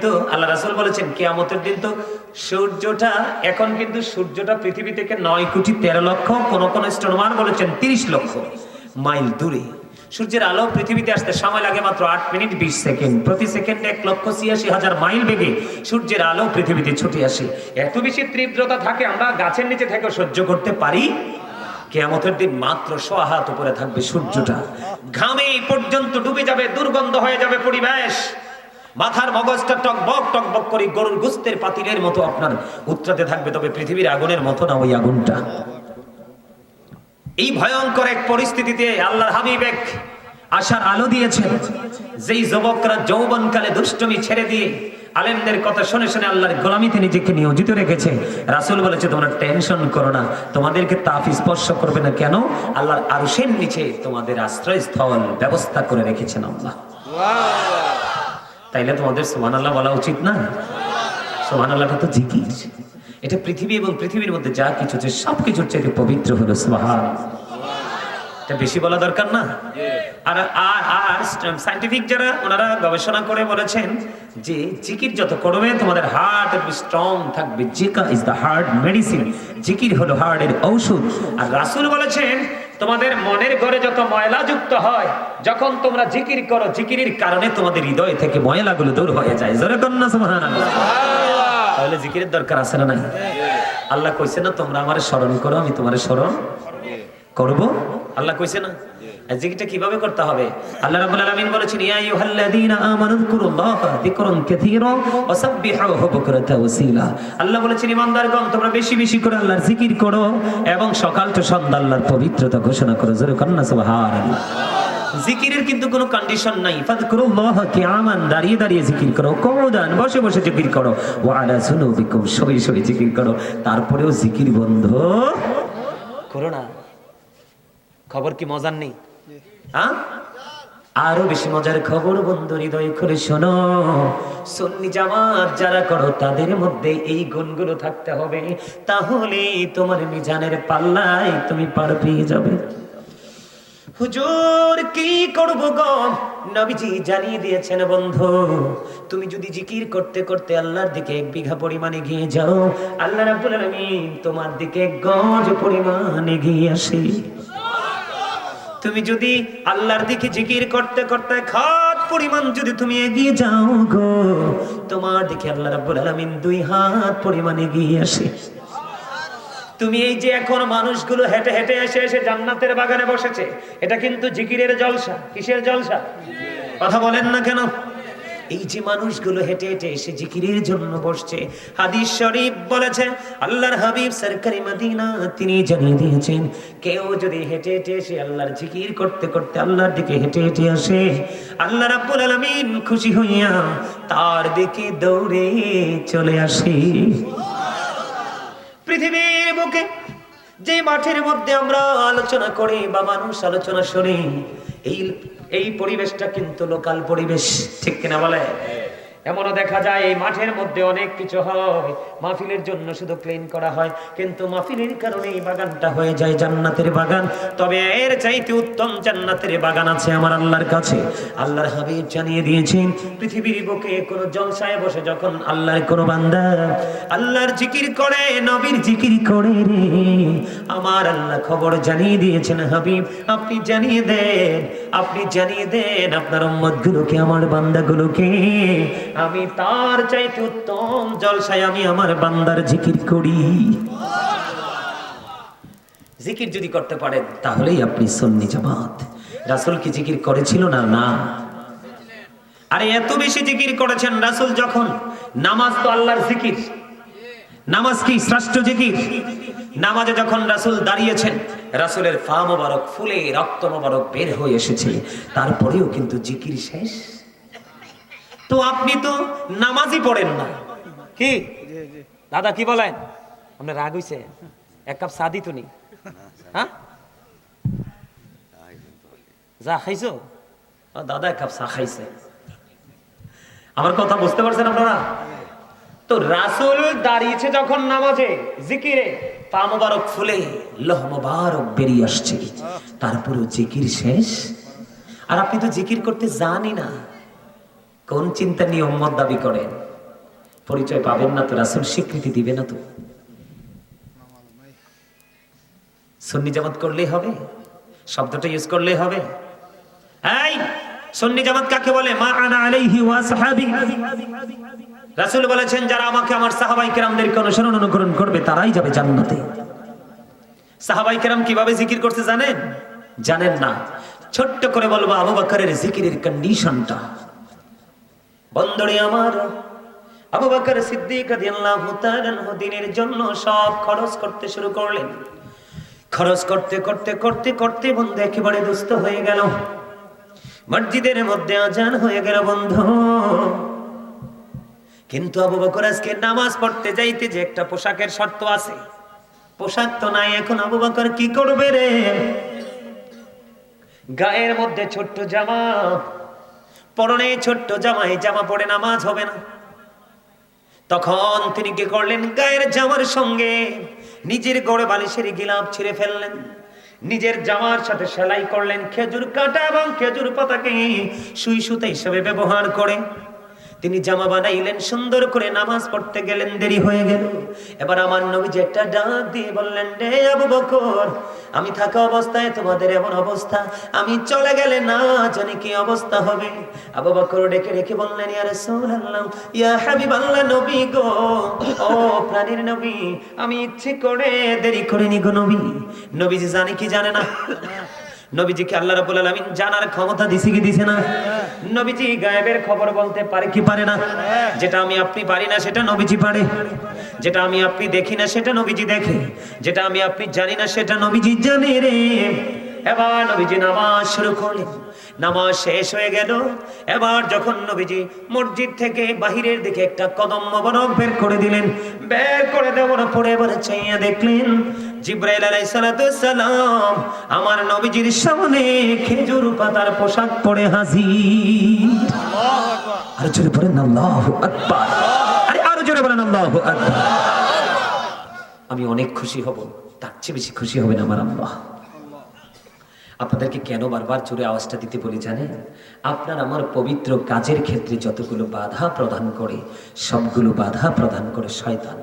কিন্তু আল্লাহ রাসুল বলেছেন, কেয়ামতের দিন তো সূর্যটা, এখন কিন্তু সূর্যটা পৃথিবী থেকে নয় কোটি তেরো লক্ষ, কোন কোন স্টোনমান বলেছেন তিরিশ লক্ষ মাইল দূরে। সূর্যের আলো পৃথিবীতে আসতে সময় লাগে মাত্র আট মিনিট বিশ সেকেন্ড। প্রতি সেকেন্ডে এক লক্ষ ছিয়াশি হাজার মাইল বেগে সূর্যের আলো পৃথিবীতে ছুটে আসে। এত বেশি তীব্রতা থাকে, আমরা গাছের নিচে থেকে সহ্য করতে পারি? কেয়ামতের দিন মাত্র সোয়া হাত উপরে থাকবে সূর্যটা। ঘামে পর্যন্ত ডুবে যাবে, দুর্গন্ধ হয়ে যাবে পরিবেশ। মাথার মগজটা টকবক টকবক করে গরুর গুস্তের পাতিলের মতো আপনার উত্রাতে থাকবে, তবে পৃথিবীর আগুনের মতো না ওই আগুনটা। এই ভয়ঙ্কর এক পরিস্থিতিতে আল্লাহর হাবিব এক আশার আলো দিয়েছেন, যেই যুবকরা যৌবনকালে দুষ্টমি ছেড়ে দিয়ে আলেমদের কথা শুনে শুনে আল্লাহর গোলামিতে নিজেকে নিয়োজিত রেখেছে। রাসূল বলেছে, তোমরা টেনশন করো না, তোমাদেরকে তাপ স্পর্শ করবে না কেন? আল্লাহর আরশের নিচে তোমাদের আশ্রয়স্থল ব্যবস্থা করে রেখেছেন আল্লাহ। তাইলে তোমাদের সুবহানাল্লাহ বলা উচিত না? সুবহানাল্লাহটা তো জিকির। এটা পৃথিবী এবং পৃথিবীর মধ্যে যা কিছু আছে সবকিছুর চাইতে পবিত্র হলো সুবহান। এটা বেশি বলা দরকার না? আর আর আর সাইন্টিফিক যারা ওনারা গবেষণা করে বলেছেন যে জিকির যত করবে তোমাদের হার্ট স্ট্রং থাকবে জিকা ইজ দ্য হার্ট মেডিসিন জিকির হলো হার্টের ঔষধ। আর রাসূল বলেছেন তোমাদের মনের ঘরে যত ময়লা যুক্ত হয় যখন তোমরা জিকির করো জিকিরির কারণে তোমাদের হৃদয় থেকে ময়লাগুলো দূর হয়ে যায়। জোরে কন্যা তাহলে জিকিরের দরকার আছে না নাই? আল্লাহ কইছে না তোমরা আমার স্মরণ করো আমি তোমার স্মরণ করব। আল্লাহ কইছে না? জিকিরটা কীভাবে করতে হবে? আল্লাহ রাব্বুল আলামিন বলেছেন, ইয়া আইয়ুহাল্লাযীনা আমানু যকুরুল্লাহা যিকরান কাসীরা ওয়া সাব্বিহুহু বুকরাতা ওয়াসিলা। আল্লাহ বলেছেন, ইমানদারগণ, তোমরা বেশি বেশি করে আল্লাহর জিকির করো এবং সকাল তো সন্ধ্যা আল্লাহর পবিত্রতা ঘোষণা করো। জোরে কন্না সুবহানাল্লাহ। জিকিরের কিন্তু কোনো কন্ডিশন নাই। ফাযকুরুল্লাহ কিয়ামান, দাঁড়িয়ে দাঁড়িয়ে জিকির করো। কওদান, বসে বসে জিকির করো। ওয়া আলা সুনুবিকুম শুয়ে শুয়ে জিকির করো। তারপরেও জিকির বন্ধ করো না। খবর কি মজার নেই? হ্যাঁ? আরও বেশি মজার খবর বন্ধু, হৃদয় করে শোনো। সন্নি জামাত যারা করো, তাদের মধ্যে এই গুণগুলো থাকতে হবে। তাহলে তোমার মিজানের পাল্লায় তুমি পার পেয়ে যাবে। হুজুর, কি করব গো? নবীজি জানিয়ে দিয়েছেন বন্ধু, তুমি যদি জিকির করতে করতে আল্লাহর দিকে এক বিঘা পরিমাণে গিয়ে যাও, আল্লাহ রাব্বুল আলামিন তোমার দিকে গজ পরিমাণে গিয়ে আসে। তুমি যদি আল্লাহর দিকে জিকির করতে করতে খাত পরিমাণ যদি তুমি এগিয়ে যাও গো, তোমার দিকে আল্লাহ রাব্বুল আলামিন দুই হাত পরিমাণ এগিয়ে আসে। তুমি এই যে এখন মানুষগুলো হেঁটে হেঁটে এসে এসে জান্নাতের বাগানে বসেছে, এটা কিন্তু জিকিরের জলসা, কিসের জলসা? কথা বলেন না কেন? এই যে মানুষগুলো হেঁটে হেঁটে এসে জিকিরের জন্য বসছে, হাদিস শরীফ বলেছে, আল্লাহর হাবিব সরকারি মদিনা তিনি জানিয়ে দিয়েছেন, কেউ যদি হেঁটে হেঁটে এসে আল্লাহর জিকির করতে করতে আল্লাহর দিকে হেঁটে হেঁটে আসে, আল্লাহ রাব্বুল আলামিন খুশি হইয়া তার দিকে দৌড়ে চলে আসে। পৃথিবীর বুকে যে মাঠের মধ্যে আমরা আলোচনা করি বা মানুষ আলোচনা শুনি, এই এই পরিবেশটা কিন্তু লোকাল পরিবেশ, ঠিক কিনা বলে? এমনও দেখা যায় এই মাঠের মধ্যে অনেক কিছু হয়। মাহফিলের জন্য শুধু ক্লিন করা হয়, কিন্তু মাহফিলের কারণে এই বাগানটা হয়ে যায় জান্নাতের বাগান। তবে এর চাইতে উত্তম জান্নাতের বাগান আছে আমার আল্লাহর কাছে। আল্লাহর হাবিব জানিয়ে দিয়েছেন, পৃথিবীর বুকে কোনো জলসায় বসে যখন আল্লাহর কোনো বান্দা আল্লাহর জিকির করে, নবীর জিকির করে আমার আল্লাহ খবর জানিয়ে দিয়েছেন, হাবিব, আপনি জানিয়ে দেন, আপনি জানিয়ে দেন আপনার উম্মতগুলোকে, আমার বান্দাগুলোকে। আমি তার চাইতে উত্তম জলসায় আমি আমার বান্দার জিকির করি। জিকির যদি করতে পারেন, তাহলেই আপনি সন্নি জামাত। রাসূল কি জিকির করেছিল না না? আরে এত বেশি জিকির করেছেন রাসুল যখন? নামাজ তো আল্লাহর জিকির। নামাজ কি শ্রেষ্ঠ জিকির? নামাজে যখন রাসূল দাঁড়িয়েছেন, রাসূলের ফা মোবারক, ফুলে রক্ত মোবারক বের হয়ে এসেছে। তারপরেও কিন্তু জিকির শেষ। তো আপনি তো নামাজই পড়েন না। কি? দাদা, কি বলেন? আপনার রাগ হইছে? এক কাপ চা দিত নি। হ্যাঁ? যা খাইছো? দাদা, এক কাপ চা খাইছে। আমার কথা বুঝতে পারছেন আপনারা? তো রাসূল দাঁড়িয়েছে যখন নামাজে, জিকিরে, পা মোবারক ফুলে, লোহ মোবারক বেরিয়ে আসছে। তারপরেও জিকির শেষ। আর আপনি তো জিকির করতে জানি না। কোন চিন্তা নিয়ে উম্মত দাবি করেন পরিচয় পাবেন না তো, রাসুল স্বীকৃতি দিবে না তো। সন্নি জামাত করলেই হবে? শব্দটা ইউজ করলেই হবে? এই, সন্নি জামাত কাকে বলে? মা আনা আলাইহি ওয়া সাহাবি। রাসূল বলেছেন, যারা আমাকে আমার সাহাবাই কেরামদেরকে অনুসরণ অনুকরণ করবে, তারাই যাবে জান্নাতে। সাহাবাই কেরাম কীভাবে জিকির করতে জানেন? জানেন না। ছোট্ট করে বলব, আবু বকরের জিকিরের কন্ডিশনটা বন্ধুরে আমার আবু সিদ্দিক রাদিয়াল্লাহু তাআলা দিনের জন্য সব খরচ করতে শুরু করলেন। খরচ করতে করতে করতে করতে বন্ধু একেবারে দুস্থ হয়ে গেল। মসজিদের মধ্যে আজান হয়ে গেল বন্ধু। কিন্তু আবু বকর আজকে নামাজ পড়তে যাইতে যে একটা পোশাকের শর্ত আছে। পোশাক তো নাই, এখন আবু বকর কি করবে রে? গায়ের মধ্যে ছোট্ট জামা পরনে ছোট্ট জামায় জামা পরে নামাজ হবে না। তখন তিনি কি করলেন? গায়ের জামার সঙ্গে নিজের গড়ে বালিশের গিলাপ ছিঁড়ে ফেললেন। নিজের জামার সাথে সেলাই করলেন। খেজুর কাটা এবং খেজুর পাতাকে সুই সুতা হিসেবে ব্যবহার করে। তিনি জামা বানাইলেন, সুন্দর করে নামাজ পড়তে গেলেন, দেরি হয়ে গেল। এবার আমার নবীজি একটা ডাক দিয়ে বললেন, রে আবু বকর, আমি থাকা অবস্থায় তোমাদের এমন অবস্থা, আমি চলে গেলে না জানি কি অবস্থা হবে? আবু বকর ডেকে রেখে বললেন, ইয়া রাসূলুল্লাহ, ইয়া হাবিবাল্লাহ নবী গো, ও প্রাণীর নবী, আমি ইচ্ছে করে দেরি করিনি গো নবী। নবীজি জানে কি জানে না। নবীজিকে আল্লাহ রাব্বুল আলামিন জানার ক্ষমতা দিছে কি দিছে না? নবীজি গায়েবের খবর বলতে পারে কি পারে না? যেটা আমি আপনি পারি না, সেটা নবীজি পারে। যেটা আমি আপনি দেখি না, সেটা নবীজি দেখে। যেটা আমি আপনি জানি না, সেটা নবীজি জানে রে। এবার নবীজি নামাজ শুরু করলেন। নামাজ শেষ হয়ে গেল। এবার যখন নবীজি মসজিদ থেকে বাহিরের দিকে একটা কদম মোবারক বের করে দিলেন, বের করে দেওয়ার পরে এবার চাইয়া দেখলেন, জিব্রাইল আলাইহিস সালাম আমার নবীজির সামনে খেজুর পাতার পোশাক পরে হাজির। আর জোরে বলেন, আল্লাহু আকবার। আরে, আরও জোরে বলেন, আল্লাহু আকবার। আমি অনেক খুশি হব, তার চেয়ে বেশি খুশি হবেন আমার আল্লাহ। আপনাদেরকে কেন বারবার জোরে আওয়াজটা দিতে বলি জানেন? আপনার আমার পবিত্র কাজের ক্ষেত্রে যতগুলো বাধা প্রদান করে, সবগুলো বাধা প্রদান করে শয়তান।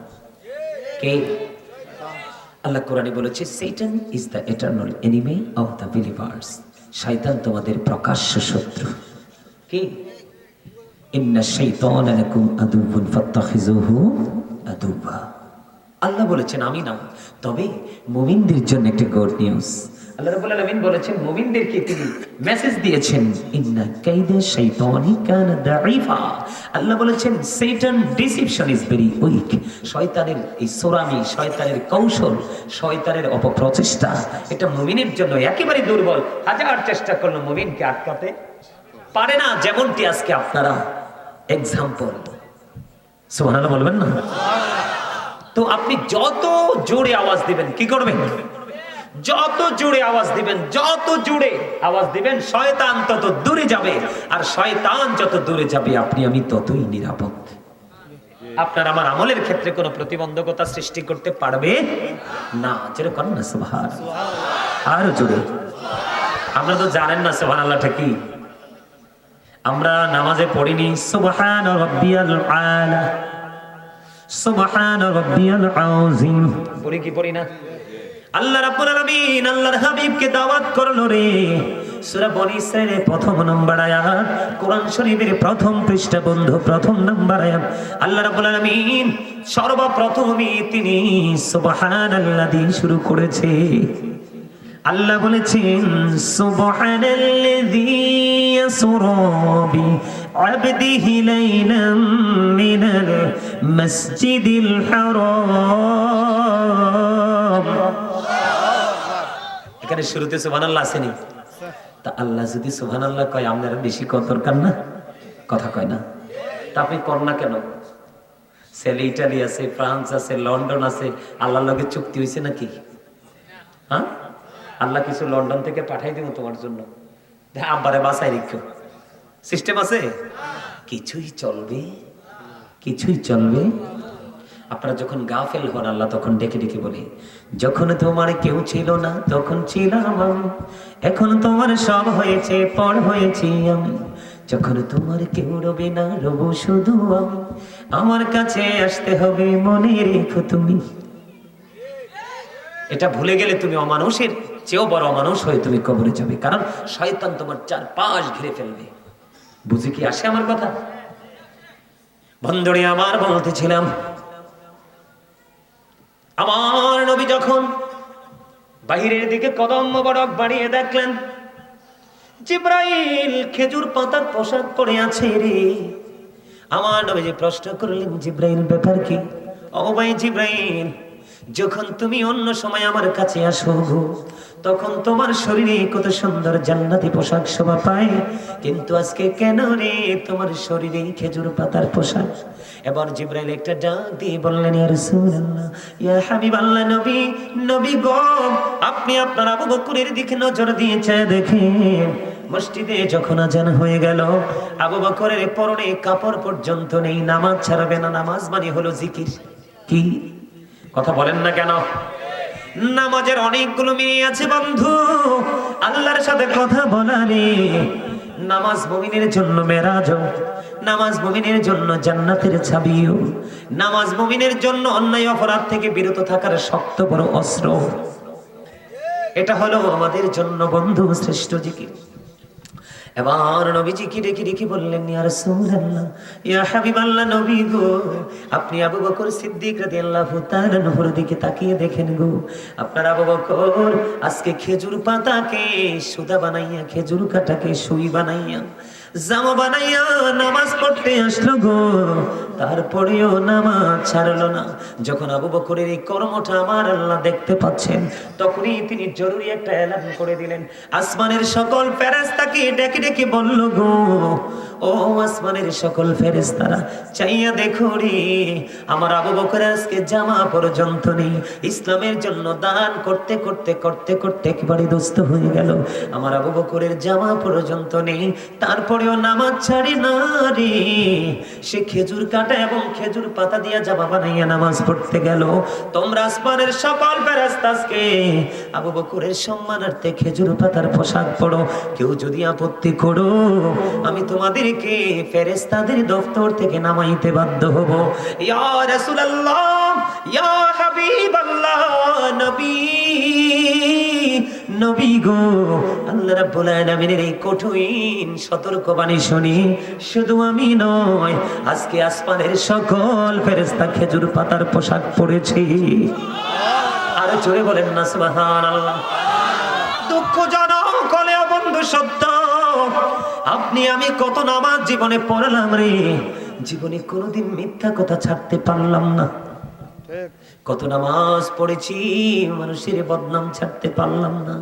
কে? আল্লাহ কোরআনে বলেছে সেইটান is the eternal enemy of the believers শয়তান তোমাদের প্রকাশ্য শত্রু। কি? ইন্না শাইতানা লাকুম আদুউন ফাত্তাখিজুহু আদুবা আল্লাহ বলেছেন, আমি না তবে মুমিনদের জন্য একটা গুড নিউজ অপপ্রচেষ্টা, এটা মুমিনের জন্য একেবারে দুর্বল। হাজার চেষ্টা করল মুমিনকে আটকাতে পারে না, যেমনটি আজকে আপনারা এক্সাম্পল সুবহানাল্লাহ বলবেন না? তো আপনি যত জোরে আওয়াজ দিবেন, কি করবেন? যত জোরে আওয়াজ দিবেন, যত জুড়ে আওয়াজ দিবেন, শয়তান তত দূরে যাবে। আর শয়তান যত দূরে যাবে, আপনি, আমি ততই নিরাপদ। আপনার আমার আমলের ক্ষেত্রে কোনো প্রতিবন্ধকতা সৃষ্টি করতে পারবে? না, যেরকম না, সুবহান। আরও জোরে। আপনারা তো জানেন না সুবহান আল্লাহটা কি? আমরা নামাজে পড়িনি, সুবহান রাব্বিয়াল আলা, সুবহান রাব্বিয়াল আযীম পড়ি কি পড়ি না? আল্লাহ রাব্বুল আলামিন আল্লাহর হাবিবকে দাওয়াত করল রে। সূরা বনি ইসরাইলের প্রথম নম্বর আয়াত, কোরআন শরীফের প্রথম পৃষ্ঠা বন্ধু, প্রথম নম্বর আয়াত। আল্লাহ রাব্বুল আলামিন সর্বপ্রথমই তিনি সুবহানাল্লাহ দিয়ে শুরু করেছে। আল্লাহ বলেছেন, সুবহানাল্লাযী ইয়াসরা বি আবদিহি লাইলাম মিনাল মাসজিদিল হারাম। এখানে শুরুতে সুবহানাল্লাহ আসেনি। তা আল্লাহ যদি সুবহানাল্লাহ কয়, আপনার বেশি কত দরকার না? কথা কয় না। তা আপনি কর না কেন? ছেলে ইটালি আছে, ফ্রান্স আছে, লন্ডন আছে, আল্লাহর লগে চুক্তি হয়েছে নাকি? হ্যাঁ? আল্লাহ কিছু লন্ডন থেকে পাঠাই দিব তোমার জন্য। আব্বারে বাসায় রেখো। সিস্টেম আছে? কিছুই চলবে কিছুই চলবে। আপনারা যখন গাফেল হন, আল্লাহ তখন ডেকে ডেকে বলে, যখন তোমার কেউ ছিল না, তখন ছিলাম। আমি এখন তোমার সব হয়েছে, পর হয়েছি আমি। যখন তোমার কেউ রবে না, রব শুধু আমি। আমার কাছে আসতে হবে, মনে রেখো তুমি। এটা ভুলে গেলে তুমি অমানুষের চেয়েও বড় অমানুষ হয়ে তুমি কবরে যাবে, কারণ শয়তান তোমার চার পাশ ঘিরে ফেলবে। বুঝে কি আসে আমার কথা? বন্ধুরে, আমার বলতেছিলাম আমার নবী যখন বাহিরের দিকে কদম মোবারক বাড়িয়ে দেখলেন, জিব্রাইল খেজুর পাতার পোশাক পরে আছে রে। আমার নবী যে প্রশ্ন করলেন, জিব্রাইল, ব্যাপার কি? ও ভাই জিব্রাইল যখন তুমি অন্য সময় আমার কাছে আসো, তখন তোমার শরীরে কত সুন্দর জান্নাতি পোশাক শোভা পায়। কিন্তু আজকে কেন রে তোমার শরীরে খেজুর পাতার পোশাক? এবার জিব্রাইল একটা ডাক দিয়ে বললেন, ইয়া রাসূলুল্লাহ, ইয়া হাবিবাল্লাহ নবী নবী গো, আপনি আপনার আবু বকরের দিকে নজর দিয়ে চেয়ে দেখেন মসজিদে যখন আজান হয়ে গেল, আবু বকরের পরনে কাপড় পর্যন্ত নেই, নামাজ ছাড়বে না, নামাজ মানে হলো জিকির। কি? কথা বলেন না কেন? নামাজের অনেকগুলো মেয়ে আছে বন্ধু, আল্লাহর সাথে কথা বলারে নামাজ মুমিনের জন্য মেরাজ, নামাজ মুমিনের জন্য জান্নাতের ছাবিও নামাজ মুমিনের জন্য অন্যায় অপরাধ থেকে বিরত থাকার শক্ত বড় অস্ত্র। এটা হলো আমাদের জন্য বন্ধু শ্রেষ্ঠ জিকির। এবার নবীজি কি রেখে রেখে বললেন, ইয়া রাসূলুল্লাহ, ইয়া হাবিবাল্লাহ নবী গো, আপনি আবু বকর সিদ্দিক রাদিয়াল্লাহু তাআলা নহর দিকে তাকিয়ে দেখেন গো। আপনার আবু বকর আজকে খেজুর পাতাকে, সুদা বানাইয়া, খেজুর কাটাকে, সুই বানাইয়া জামা বানাইয়া নামাজ পড়তে আসলো গো। তারপরেও নামাজ ছাড়লো না। যখন আবু বকরের এই কর্মটা আমার আল্লাহ দেখতে পাচ্ছেন, তখনই তিনি জরুরি একটা এলান করে দিলেন। আসমানের সকল ফেরেস্তাকে ডেকে ডেকে বলল, গো, ও আসমানের সকল ফেরেস্তারা চাইয়া দেখো রে, আমার আবু বকর আজকে জামা পর্যন্ত নেই। ইসলামের জন্য দান করতে করতে করতে করতে একেবারে দোস্ত হয়ে গেল। আমার আবু বকরের জামা পর্যন্ত নেই। তারপরেও নামাজ ছাড়ি না রে। সে খেজুর কাটা এবং খেজুর পাতা দিয়া জামা বানাইয়া নামাজ পড়তে গেল। তোমরা আসমানের সকল ফেরেস্তাসকে আবু বকরের সম্মানার্থে খেজুর পাতার পোশাক পড়ো। কেউ যদি আপত্তি করো, আমি তোমাদেরকে ফেরেস্তাদের দফতর থেকে নামাইতে বাধ্য হব। ইয়া রাসূলুল্লাহ, ইয়া হাবিবাল্লাহ, নবী। নবী গো, আল্লাহ রাব্বুল আলামিনের এই কঠিন সতর্কবাণী শুনি। শুধু আমি নয়, আজকে আসমানের সকল ফেরেশতা খেজুর পাতার পোশাক পরেছি। আর জোরে বলেন না, সুবহানাল্লাহ। দুঃখজনক হলেও বন্ধু, সত্য। আপনি, আমি কত নামাজ জীবনে পড়লাম রে। জীবনে কোনোদিন মিথ্যা কথা ছাড়তে পারলাম না। কত নামাজ পড়েছি, মানুষের বদনাম ছাড়তে পারলাম না।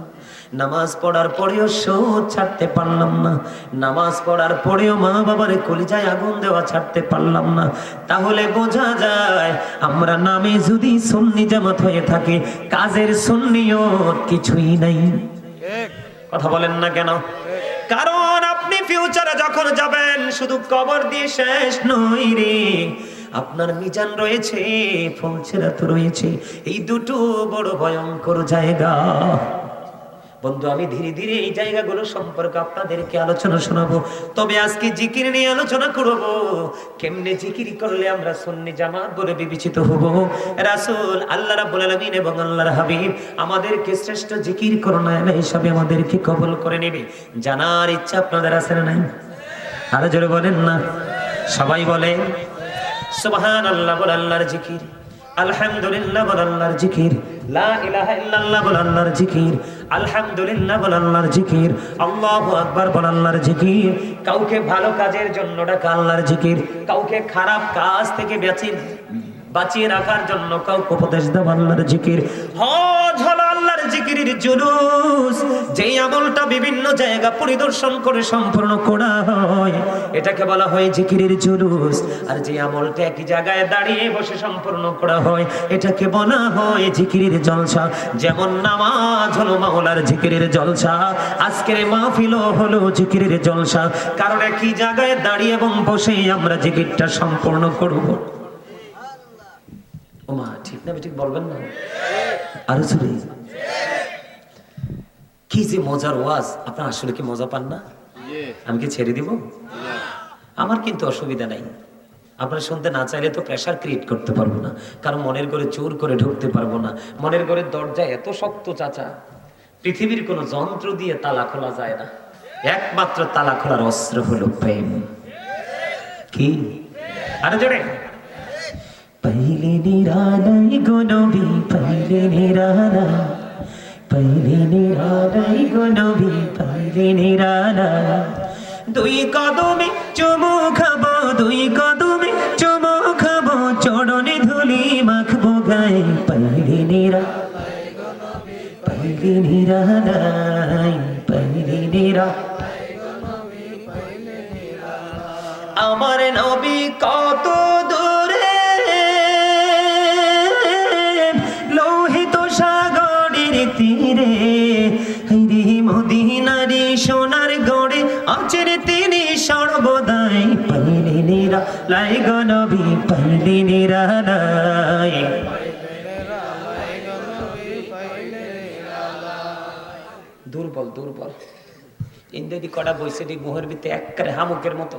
নামাজ পড়ার পরেও শোধ ছাড়তে পারলাম না। নামাজ পড়ার পরেও মা বাবার কলিজায় আগুন দেওয়া ছাড়তে পারলাম না। তাহলে বোঝা যায়, আমরা নামে যদি সন্নি জামাত হয়ে থাকে, কাজের সন্নিও কিছুই নাই। কথা বলেন না কেন? কারণ আপনি ফিউচারে যখন যাবেন, শুধু কবর দিয়ে শেষ নই রে। আপনার মিজান রয়েছে পৌঁছেরাত রয়েছে। এই দুটো বড় ভয়ঙ্কর জায়গা। বন্ধু, আমি ধীরে ধীরে এই জায়গাগুলো সম্পর্কে আপনাদেরকে আলোচনা শোনাবো। তবে আজকে জিকির নিয়ে আলোচনা করব। কেমনে জিকির করলে আমরা সুন্নি জামাত বলে বিবেচিত হব? রাসূল, আল্লাহ রাব্বুল আলামিন এবং আল্লাহর হাবিব আমাদেরকে শ্রেষ্ঠ জিকির করোনা হিসাবে আমাদেরকে কবল করে নেবে। জানার ইচ্ছা আপনাদের আছে না নাই? আরও জোরে বলেন না। সবাই বলে সুবহান আল্লাহ বল আল্লাহর জিকির। আলহামদুলিল্লাহ বল আল্লাহর জিকির। লা ইলাহা ইল্লাল্লাহ বল আল্লাহর জিকির। আলহামদুলিল্লাহ বল আল্লাহর জিকির। আল্লাহু আকবার বল আল্লাহর জিকির। কাউকে ভালো কাজের জন্য ডাকা আল্লাহর জিকির। কাউকে খারাপ কাজ থেকে বাঁচিয়ে বাঁচিয়ে রাখার জন্য কাউকে উপদেশ দেওয়া আল্লাহর জিকির। হজ হলো আল্লাহর জিকিরের জুলুস। যেই আমলটা বিভিন্ন জায়গা পরিদর্শন করে সম্পূর্ণ করা হয়, এটাকে বলা হয় জিকিরের জুলুস। আর যে আমলটা একই জায়গায় দাঁড়িয়ে বসে সম্পূর্ণ করা হয়, এটাকে বলা হয় জিকিরের জলসা। যেমন নামাজ হলো মাওলার জিকিরের জলসা, আজকের মাহফিল হলো জিকিরের জলসা। কারণ একই জায়গায় দাঁড়িয়ে এবং বসে আমরা জিকিরটা সম্পূর্ণ করব। ওমা ঠিক না ঠিক বলবেন না। আরও জোরে। কি যে মজার ওয়াজ আপনার আসলে কি মজা পান না? আমি কি ছেড়ে দিব? আমার কিন্তু অসুবিধা নাই। আপনারা শুনতে না চাইলে তো প্রেশার ক্রিয়েট করতে পারব না। কারণ মনের ঘরে চোর করে ঢুকতে পারব না। মনের ঘরের দরজা এত শক্ত চাচা পৃথিবীর কোনো যন্ত্র দিয়ে তালা খোলা যায় না। একমাত্র তালা খোলার অস্ত্র হলো প্রেম। কি? আরে জোরে। पहले निरालाई गुनबी पहले निराला पहले निरालाई गुनबी पहले निराला দুই কদমে চুমু খাবো দুই কদমে চুমু খাবো চড়নে ধুলি মাখবো গায়ে পহলে নিরা পহলে নিরালাই পহলে নিরা আমার নবী কত নিরা লাই পাইলে দুর্বল দুর্বল। কটা বইছে দি হামুকের মতো।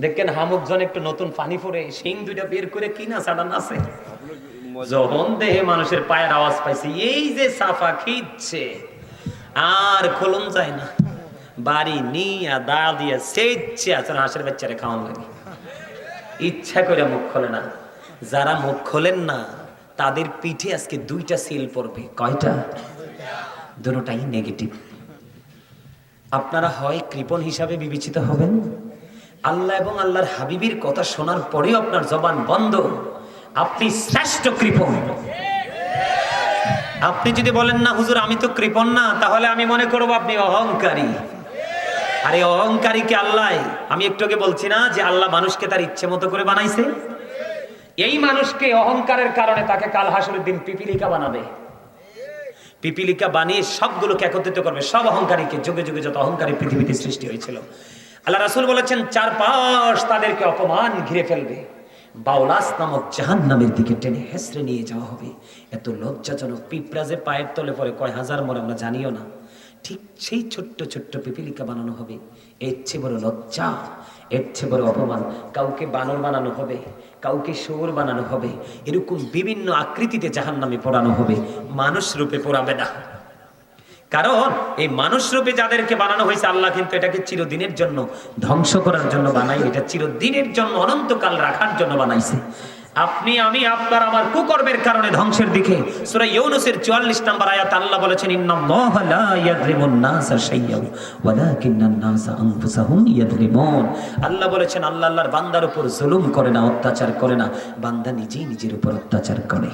দেখেন হামুক জন একটু নতুন পানি পরে শিং দুইটা বের করে কি না সাদা নাচে। যখন দেহে মানুষের পায়ের আওয়াজ পাইছে, এই যে সাফা খিচ্ছে আর খোলন যায় না। বাড়ি নিয়া দা দিয়া সেচ্ছে আছে হাঁসের বাচ্চারে খাওয়ান লাগে। ইচ্ছা করে মুখ খোলে না। যারা মুখ খোলেন না, তাদের পিঠে আজকে দুইটা সিল পড়বে। কয়টা? দুটোটাই নেগেটিভ আপনারা হয় কৃপণ হিসাবে বিবেচিত হবেন। আল্লাহ এবং আল্লাহর হাবিবির কথা শোনার পরেও আপনার জবান বন্ধ। আপনি শ্রেষ্ঠ কৃপণ। আপনি যদি বলেন, না হুজুর, আমি তো কৃপণ না, তাহলে আমি মনে করব আপনি অহংকারী। আরে অহংকারীকে আল্লাহ? আমি একটু আগে বলছি না যে আল্লাহ মানুষকে তার ইচ্ছে মতো করে বানাইছে। এই মানুষকে অহংকারের কারণে তাকে কাল হাসরের দিন পিপিলিকা বানাবে। পিপিলিকা বানিয়ে সবগুলোকে একত্রিত করবে। সব অহংকারীকে যুগে যুগে যত অহংকারী পৃথিবীতে সৃষ্টি হয়েছিল। আল্লাহ রাসুল বলেছেন চার চারপাশ তাদেরকে অপমান ঘিরে ফেলবে। বাউলাস নামক জাহান নামের দিকে টেনে হেসড়ে নিয়ে যাওয়া হবে। এত লজ্জাজনক পিঁপড়া যে পায়ের তলে পরে কয় হাজার মরে আমরা জানিও না। ঠিক সেই ছোট্ট ছোট্ট পিপিলিকা বানানো হবে। এর চেয়ে বড় লজ্জা, এর চেয়ে বড় অপমান কাউকে বানর বানানো হবে, কাউকে শুয়োর বানানো হবে। এরকম বিভিন্ন আকৃতিতে জাহান নামে পোড়ানো হবে। মানুষ রূপে পোড়াবে না। কারণ এই মানুষ রূপে যাদেরকে বানানো হয়েছে, আল্লাহ কিন্তু এটাকে চিরদিনের জন্য ধ্বংস করার জন্য বানাই এটা চিরদিনের জন্য অনন্তকাল রাখার জন্য বানাইছে। আপনি, আমি, আপনার, আমার কুকর্মের কারণে ধ্বংসের দিকে। সূরা ইউনুসের 44 নম্বর আয়াত আল্লাহ বলেছেন, ইন্নাল্লাহা লা ইয়াযলিমুন নাসা শাইয়্যান ওয়ালাকিন্নান নাসা আনফুসাহুম ইয়াযলিমুন আল্লাহ বলেছেন, আল্লাহ আল্লাহর বান্দার উপর জুলুম করে না, অত্যাচার করে না। বান্দা নিজেই নিজের উপর অত্যাচার করে।